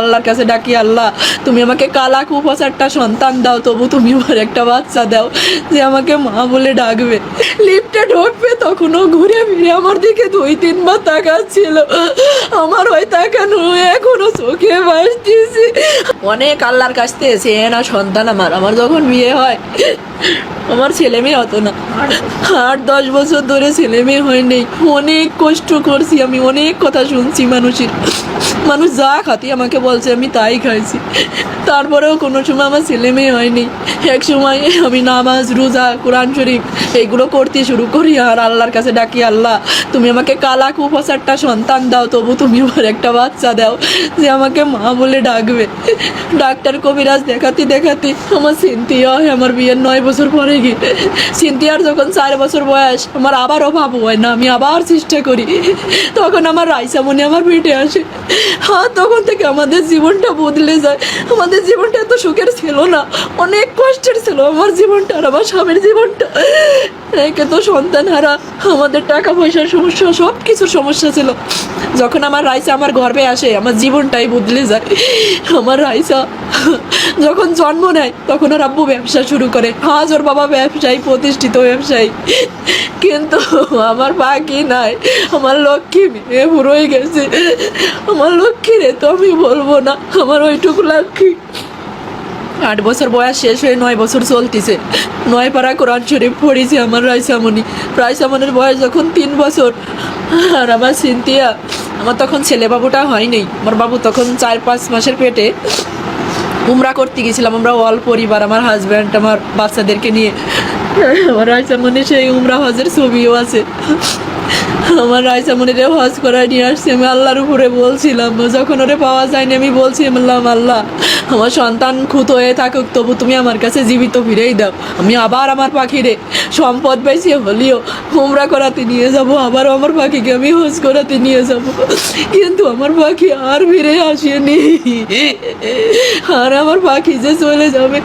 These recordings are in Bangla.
আল্লাহর কাছে ডাকি, আল্লাহ, তুমি আমাকে কালা কুপাস একটা সন্তান দাও, তবু তুমি আমার একটা বাচ্চা দাও যে আমাকে মা বলে ডাকবে। লিফটে ঢুকবে, তখনও ঘুরে ফিরে আমার দিকে দুই তিনবার তাকাচ্ছিল। আমার ওই তাকানো এখনও চোখে ভাসতেছি। অনেক আল্লাহর কাছ থেকে সে না সন্তান আমার আমার যখন বিয়ে হয়, আমার ছেলে মেয়ে হতো না। আট, দশ বছর ধরে ছেলে মেয়ে হয়নি। অনেক কষ্ট করছি আমি, অনেক কথা শুনছি মানুষের। মানুষ যা খাতি আমাকে বলছে, আমি তাই খাইছি। তারপরেও কোনো সময় আমার ছেলে মেয়ে হয়নি। এক সময় আমি নামাজ, রোজা, কোরআন শরীফ, এইগুলো করতে শুরু করি, আর আল্লাহর কাছে ডাকি, আল্লাহ, তুমি আমাকে কালা কুপাস সন্তান দাও, তবু তুমি আমার একটা বাচ্চা দাও, যে আমাকে মা বলে ডাকবে। ডাক্তার কবিরাজ দেখাতে দেখাতে আমার সিনথিয়া হয়, আমার বিয়ের নয় বছর পরে গিয়ে। সিনথিয়ার যখন চার বছর বয়স, আমার আবার অভাব হয় না, আমি আবার চেষ্টা করি। তখন আমার রাইসামণি আমার পেটে আসে। হ্যাঁ তখন থেকে আমাদের জীবনটা বদলে যায়। আমাদের জীবনটা এত সুখের ছিল না। অনেক কষ্টের ছিল আমার জীবনটা আর আমার স্বামীর জীবনটা। একে তো সন্তান হারা, আমাদের টাকা পয়সার সমস্যা সব কিছুর সমস্যা ছিল। যখন আমার রাইসা আমার গর্বে আসে, আমার জীবনটাই বদলে যায়। আমার রাইসা যখন জন্ম নেয়, তখন ওর আব্বু ব্যবসা শুরু করে। আজ ওর বাবা ব্যবসায়ী, প্রতিষ্ঠিত ব্যবসায়ী। কিন্তু আমার বাকি নাই। আমার লক্ষ্মী মেয়ে পুরোই গেছে। আমার লক্ষ্মী রে তো আমি বলব না, আমার ওইটুকু লক্ষ্মী। আট বছর বয়স শেষ হয়ে নয় বছর চলতেছে। নয় পাড়া কোরআন শরীফ পড়েছে আমার রাইসামণি রাইসামনির বয়স যখন তিন বছর। আর আমার সিনতিয়া আমার তখন ছেলে বাবুটা হয়নি। আমার বাবু তখন চার পাঁচ মাসের পেটে উমরা করতে গেছিলাম আমরা অল পরিবার, আমার হাজব্যান্ড আমার বাচ্চাদেরকে নিয়ে। আমার রাইসামণি সেই উমরা হজের ছবিও আছে আমার রায়সা রাইসামণিরে হজ করায় নিয়ে আসছি, আমি আল্লাহর উপরে বলছিলাম, যখন ওরে পাওয়া যায়নি, আমি বলছি বললাম, আল্লাহ, আমার সন্তান খুঁত হয়ে থাকুক, তবু তুমি আমার কাছে জীবিত ফিরেই দাও। আমি আবার আমার পাখিরে সম্পদ বেশি হলেও উমরা করাতে নিয়ে যাব, আবারও আমার পাখিকে আমি হজ করাতে নিয়ে যাব। কিন্তু আমার পাখি আর ফিরে আসেনি। আর আমার পাখি যে চলে যাবে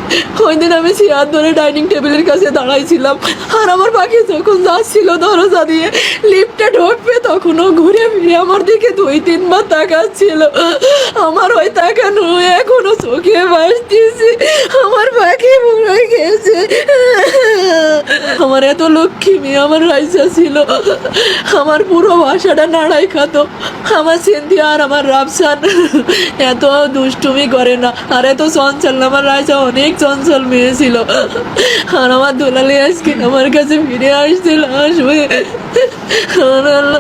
ওই দিন আমি চেয়ার ধরে ডাইনিং টেবিলের কাছে দাঁড়াইছিলাম। আর আমার পাখি যখন যাচ্ছিল দরজা দিয়ে লিফটে ঢুকবে, তখনও ঘুরে ফিরে আমার দিকে দুই, তিনবার তাকাচ্ছিল। আমার ওই তাকানো এখনও চোখে ভাসতেছি। আমার পাখি মরে গেছে। আমার এত লক্ষ্মী মেয়ে আমার রাইসা ছিল। আমার পুরো বাসাটা নাড়াই খাতো। আমার সিন্ধিয়া আর আমার রাফসান এত দুষ্টুমি করে না, আর এত চঞ্চল না। আমার রাইসা অনেক চঞ্চল মেয়ে ছিল। আর আমার দুলালি আজকে আমার কাছে ফিরে আসছিল, আসবে। আর আল্লাহ